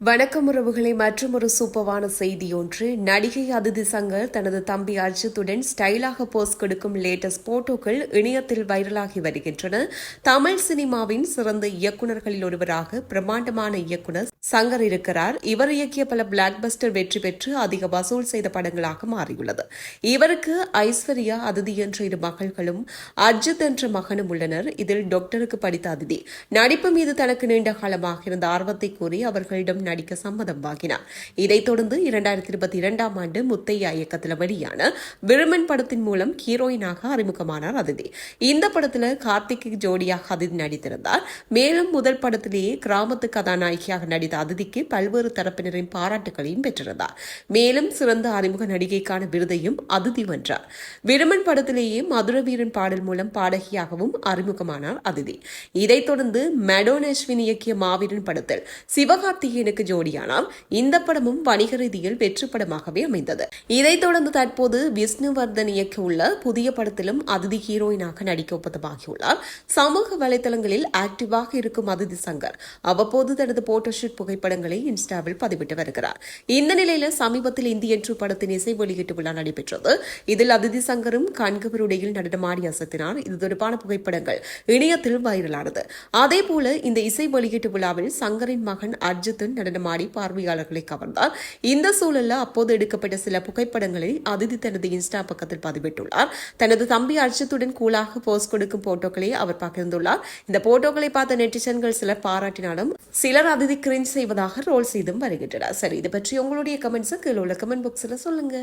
வணக்கம் உறவுகளை மற்றும் ஒரு சூப்பரான செய்தி ஒன்று. நடிகை அதிதி சங்கர் தனது தம்பி அர்ஜித்துடன் ஸ்டைலாக போஸ் கொடுக்கும் லேட்டஸ்ட் போட்டோக்கள் இணையத்தில் வைரலாகி வருகின்றன. தமிழ் சினிமாவின் சிறந்த இயக்குநர்களில் ஒருவராக பிரம்மாண்டமான இயக்குனர் சங்கர் இருக்கிறார். இவர் இயக்கிய பல பிளாக் பஸ்டர் வெற்றி பெற்று அதிக வசூல் செய்த படங்களாக மாறியுள்ளது. இவருக்கு ஐஸ்வர்யா அதிதி என்ற இரு மகள்களும் அர்ஜித் என்ற மகனும் உள்ளனர். இதில் டாக்டருக்கு படித்த அதிதி. நடிப்பு மீது தனக்கு நீண்ட காலமாக இருந்த ஆர்வத்தை கூறி அவர்களிடம் நடிக்க சம்மதம் வாங்கினார் இதைத் தொடர்ந்து இரண்டாயிரத்தி இருபத்தி இரண்டாம் ஆண்டு முத்தையா இயக்கத்தில் வெளியான விழுமன் படத்தின் மூலம் ஹீரோயினாக அறிமுகமானார் அதிதி. இந்த படத்தில் கார்த்திக் ஜோடியாக அதிதி நடித்திருந்தார். மேலும் முதல் படத்திலேயே கிராமத்து கதாநாயகியாக நடித்த அதிதிக்கு பல்வேறு தரப்பினரின் பாராட்டுகளையும் பெற்றிருந்தார். மேலும் சிறந்த அறிமுக நடிகைக்கான விருதையும் அதிதி வென்றார். விருமன் படத்திலேயே மதுரவீரன் பாடல் மூலம் பாடகியாகவும் அறிமுகமானார் அதிதி. இதைத் தொடர்ந்து மெடோன் அஸ்வின் இயக்கிய மாவீரன் படத்தில் சிவகார்த்திகேயனுக்கு ஜோடியானார் இந்த படமும் வணிக ரீதியில் வெற்றி படமாகவே அமைந்தது. இதைத் தொடர்ந்து தற்போது விஷ்ணுவர்தன் இயக்க உள்ள புதிய படத்திலும் அதிதி ஹீரோயினாக நடிக்க ஒப்பந்தமாகியுள்ளார் சமூக வலைதளங்களில் ஆக்டிவாக இருக்கும் அதிதி சங்கர் அவ்வப்போது தனது போட்டோஷூட் புகைப்படங்களை இன்ஸ்டாவில் பதிவிட்டு வருகிறார். இந்த நிலையில சமீபத்தில் இந்திய என்று படத்தின் இசை வெளியீட்டு விழா நடைபெற்றது. இதில் அதிதி சங்கரும் கண்கவருடையில் நடனமாடி அசத்தினார். இது தொடர்பான புகைப்படங்கள் இணையத்தில் வைரலானது. அதேபோல இந்த இசை வெளியீட்டு விழாவில் சங்கரின் மகன் அர்ஜுத்தன் நடனமாடி பார்வையாளர்களை கவர்ந்தார். இந்த சூழல்ல அப்போது எடுக்கப்பட்ட சில புகைப்படங்களை அதிதி தனது இன்ஸ்டா பக்கத்தில் பதிவிட்டுள்ளார். தனது தம்பி அர்ஜித்துடன் கூலாக போஸ் கொடுக்கும் போட்டோக்களை அவர் பகிர்ந்துள்ளார். இந்த போட்டோக்களை பார்த்த நெட்டிசன்கள் சிலர் பாராட்டினாலும் சிலர் அதிதி கிரிஞ்ச் செய்வதாக ரோல் செய்தும் வருகின்றனர். சரி இது பற்றி உங்களுடைய கமெண்ட்ஸை கீழே உள்ள கமெண்ட் பாக்ஸில் சொல்லுங்க.